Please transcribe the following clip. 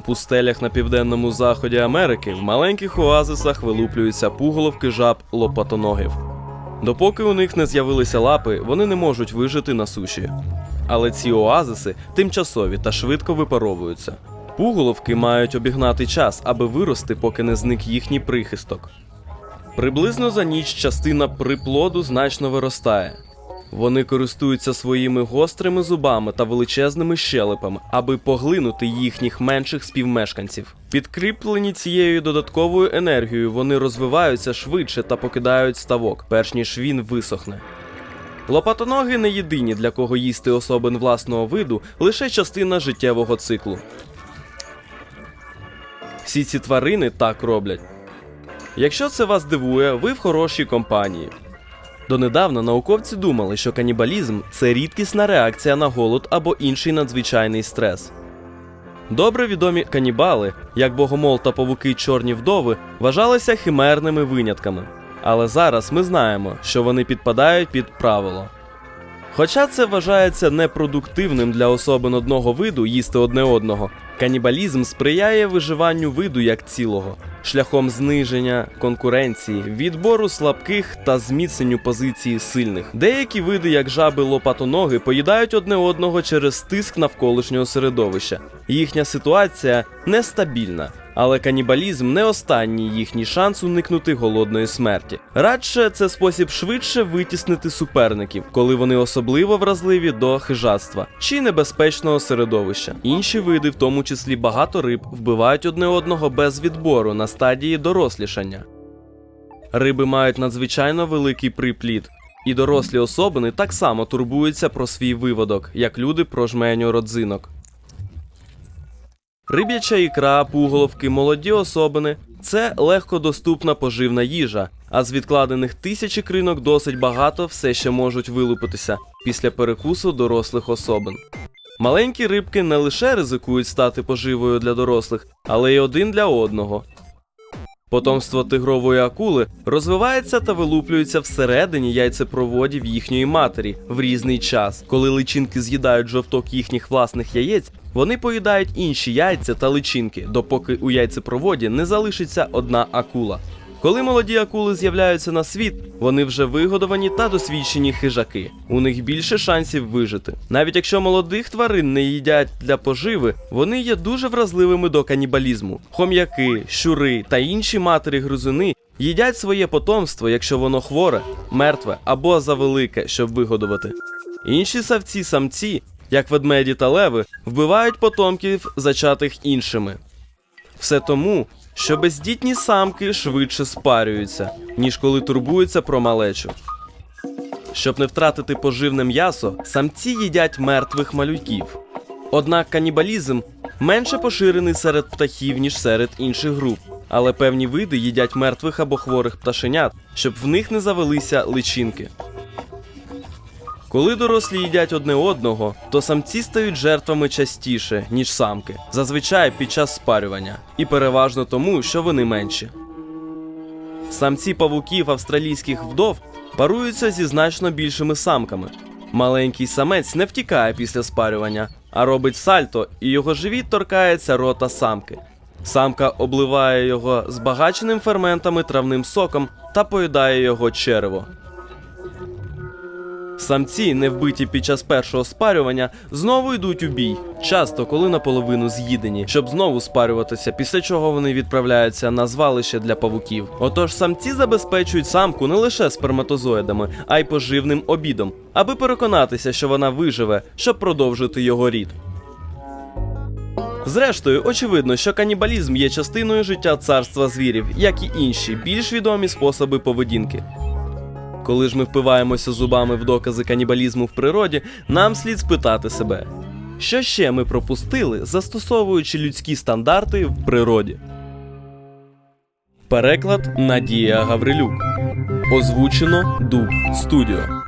пустелях на південному заході Америки в маленьких оазисах вилуплюються пуголовки жаб лопатоногів. Допоки у них не з'явилися лапи, вони не можуть вижити на суші. Але ці оазиси тимчасові та швидко випаровуються. Пуголовки мають обігнати час, аби вирости, поки не зник їхній прихисток. Приблизно за ніч частина приплоду значно виростає. Вони користуються своїми гострими зубами та величезними щелепами, аби поглинути їхніх менших співмешканців. Підкріплені цією додатковою енергією, вони розвиваються швидше та покидають ставок, перш ніж він висохне. Лопатоноги не єдині, для кого їсти особин власного виду лише частина життєвого циклу. Всі ці тварини так роблять. Якщо це вас дивує, ви в хорошій компанії. Донедавна науковці думали, що канібалізм це рідкісна реакція на голод або інший надзвичайний стрес. Добре відомі канібали, як богомол та павуки чорні вдови, вважалися химерними винятками. Але зараз ми знаємо, що вони підпадають під правило. Хоча це вважається непродуктивним для особин одного виду їсти одне одного, канібалізм сприяє виживанню виду як цілого, шляхом зниження конкуренції, відбору слабких та зміцненню позиції сильних. Деякі види, як жаби лопатоноги, поїдають одне одного через тиск навколишнього середовища. Їхня ситуація нестабільна. Але канібалізм не останній їхній шанс уникнути голодної смерті. Радше це спосіб швидше витіснити суперників, коли вони особливо вразливі до хижацтва чи небезпечного середовища. Інші види, в тому числі багато риб, вбивають одне одного без відбору на стадії дорослішання. Риби мають надзвичайно великий приплід, і дорослі особини так само турбуються про свій виводок, як люди про жменю родзинок. Риб'яча ікра, пуголовки, молоді особини це легкодоступна поживна їжа, а з відкладених тисяч ікринок досить багато все ще можуть вилупитися після перекусу дорослих особин. Маленькі рибки не лише ризикують стати поживою для дорослих, але й один для одного. Потомство тигрової акули розвивається та вилуплюється всередині яйцепроводів їхньої матері в різний час. Коли личинки з'їдають жовток їхніх власних яєць, вони поїдають інші яйця та личинки, допоки у яйцепроводі не залишиться одна акула. Коли молоді акули з'являються на світ, вони вже вигодовані та досвідчені хижаки. У них більше шансів вижити. Навіть якщо молодих тварин не їдять для поживи, вони є дуже вразливими до канібалізму. Хом'яки, щури та інші матері гризуни їдять своє потомство, якщо воно хворе, мертве або завелике, щоб вигодувати. Інші савці самці, як ведмеді та леви, вбивають потомків, зачатих іншими. Все тому, що бездітні самки швидше спарюються, ніж коли турбуються про малечу. Щоб не втратити поживне м'ясо, самці їдять мертвих малюків. Однак канібалізм менше поширений серед птахів, ніж серед інших груп. Але певні види їдять мертвих або хворих пташенят, щоб в них не завелися личинки. Коли дорослі їдять одне одного, то самці стають жертвами частіше, ніж самки, зазвичай під час спарювання, і переважно тому, що вони менші. Самці павуків австралійських вдов паруються зі значно більшими самками. Маленький самець не втікає після спарювання, а робить сальто, і його живіт торкається рота самки. Самка обливає його збагаченим ферментами травним соком та поїдає його черево. Самці, не вбиті під час першого спарювання, знову йдуть у бій, часто коли наполовину з'їдені, щоб знову спарюватися, після чого вони відправляються на звалище для павуків. Отож, самці забезпечують самку не лише сперматозоїдами, а й поживним обідом, аби переконатися, що вона виживе, щоб продовжити його рід. Зрештою, очевидно, що канібалізм є частиною життя царства звірів, як і інші більш відомі способи поведінки. Коли ж ми впиваємося зубами в докази канібалізму в природі, нам слід спитати себе, що ще ми пропустили, застосовуючи людські стандарти в природі. Переклад Надія Гаврилюк. Озвучено Дуб Студіо.